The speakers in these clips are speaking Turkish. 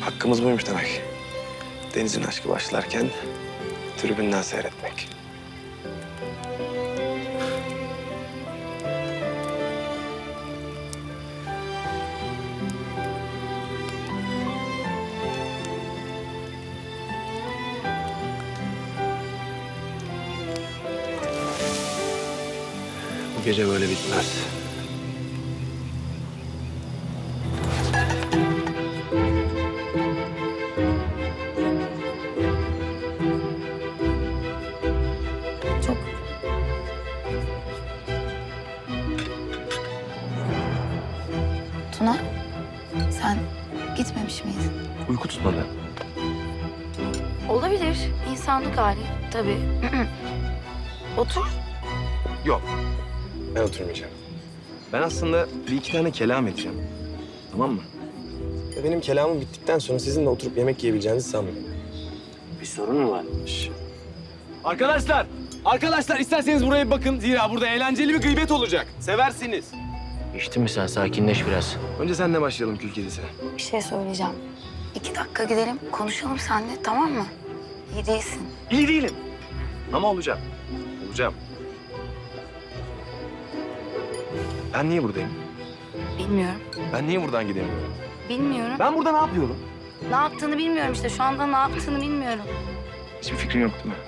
Hakkımız buymuş demek. Deniz'in aşkı başlarken tribünden seyretmek. Gece böyle bitmez. Uyku tutmadı. Olabilir. İnsanlık hali. Tabii. Otur. Yok. Ben oturmayacağım. Ben aslında bir iki tane kelam edeceğim. Tamam mı? Ve benim kelamım bittikten sonra sizinle oturup yemek yiyebileceğinizi sanmıyorum. Bir sorun mu var? Arkadaşlar, arkadaşlar isterseniz buraya bir bakın. Zira burada eğlenceli bir gıybet olacak. Seversiniz. İçtin mi sen? Sakinleş biraz. Önce seninle başlayalım kül kedisi. Bir şey söyleyeceğim. İki dakika gidelim, konuşalım seninle tamam mı? İyi değilsin. İyi değilim. Ama olacağım. Olacağım. Ben niye buradayım? Bilmiyorum. Ben niye buradan gidemiyorum? Bilmiyorum. Ben burada ne yapıyorum? Ne yaptığını bilmiyorum işte. Şu anda ne yaptığını bilmiyorum. Hiçbir fikrin yok değil mi?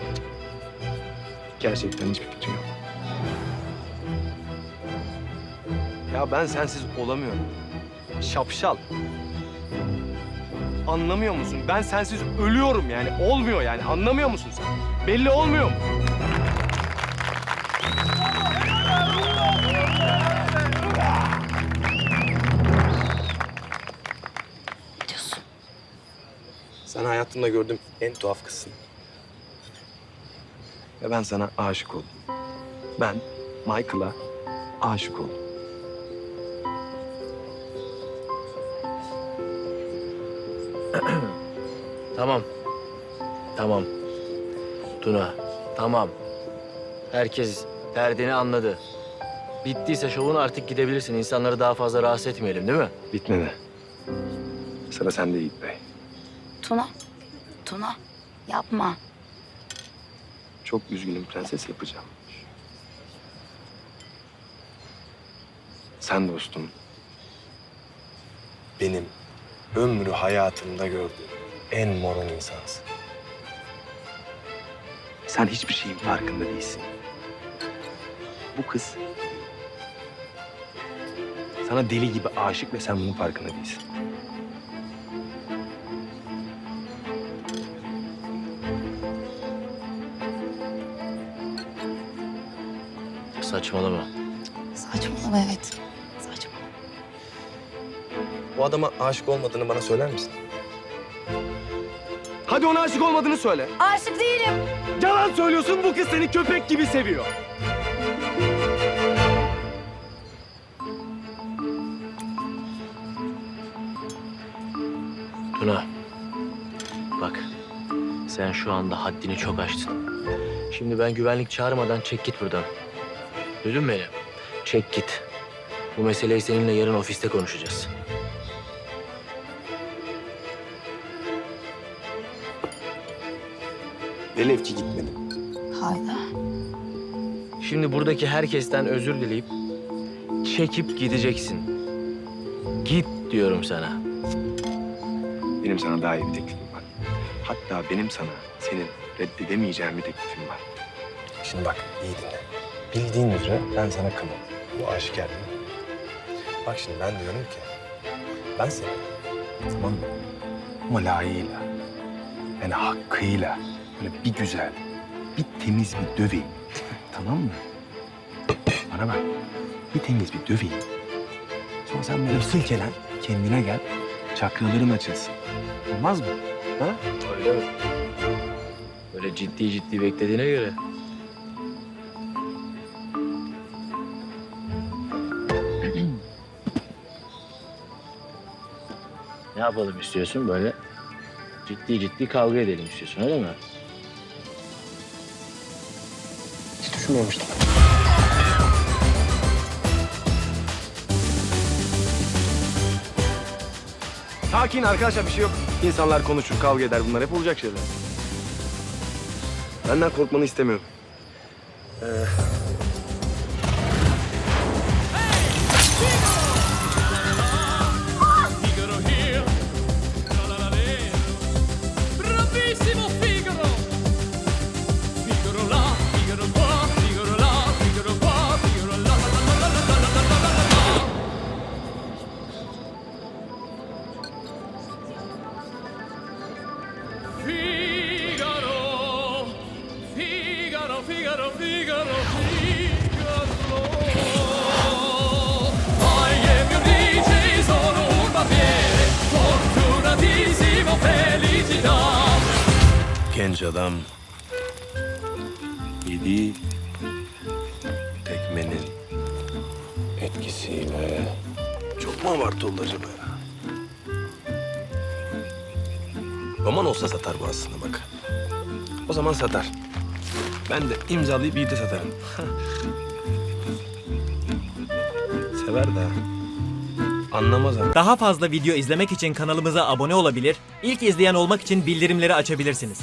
Gerçekten hiçbir fikrim yok. Ya ben sensiz olamıyorum. Şapşal. Anlamıyor musun? Ben sensiz ölüyorum yani. Olmuyor yani. Anlamıyor musun sen? Belli olmuyor mu? Ne diyorsun? Sen hayatımda gördüğüm en tuhaf kızsın. Ve ben sana aşık oldum. Ben Michael'a aşık oldum. Tamam. Tamam. Tuna, tamam. Herkes derdini anladı. Bittiyse şovun artık gidebilirsin. İnsanları daha fazla rahatsız etmeyelim değil mi? Bitmedi. Sıra sende Yiğit Bey. Tuna. Tuna. Yapma. Çok üzgünüm prenses yapacağım. Sen dostum. Benim ömrü hayatımda gördüğüm en moron insansın. Sen hiçbir şeyin farkında değilsin. Bu kız sana deli gibi aşık ve sen bunun farkında değilsin. Saçmalama. Saçmalama evet. Saçmalama. Bu adama aşık olmadığını bana söyler misin? Hadi ona aşık olmadığını söyle. Aşık değilim. Yalan söylüyorsun bu kız seni köpek gibi seviyor. Tuna, bak. Sen şu anda haddini çok aştın. Şimdi ben güvenlik çağırmadan çek git buradan. Duydun mu beni? Çek git. Bu meseleyi seninle yarın ofiste konuşacağız. Velev ki gitmedim. Hayda. Şimdi buradaki herkesten özür dileyip çekip gideceksin. Git diyorum sana. Benim sana daha iyi bir teklifim var. Hatta benim sana senin reddedemeyeceğin bir teklifim var. Şimdi bak iyi dinle. Bildiğin üzere ben sana kılım. Bu aşikar değil mi? Bak şimdi ben diyorum ki ben seni tamam mı? Ama layığıyla yani hakkıyla böyle bir güzel bir temiz bir döveyim. tamam mı? Bana bak bir temiz bir döveyim. Sonra sen böyle silkelen kendine gel çakraların açılsın. Olmaz mı? Ha? Öyle mi? Böyle ciddi ciddi beklediğine göre. ne yapalım istiyorsun böyle? Ciddi ciddi kavga edelim istiyorsun öyle mi? Düşünmemiştim. Sakin arkadaşlar bir şey yok. İnsanlar konuşur, kavga eder. Bunlar hep olacak şeyler. Benden korkmanı istemiyorum. Figaro Figaro, Figaro, Figaro, Figaro. Ai miei dici sono un barbiere, fortunatissimo, felicità. Genç adam yedi tekmenin etkisiyle çok mu abartı oldu acaba ya? Roman olsa satar bu aslında bak. O zaman satar. Ben de imzalayıp Yiğit'e satarım. Sever de. Anlamaz ama. Daha fazla video izlemek için kanalımıza abone olabilir, ilk izleyen olmak için bildirimleri açabilirsiniz.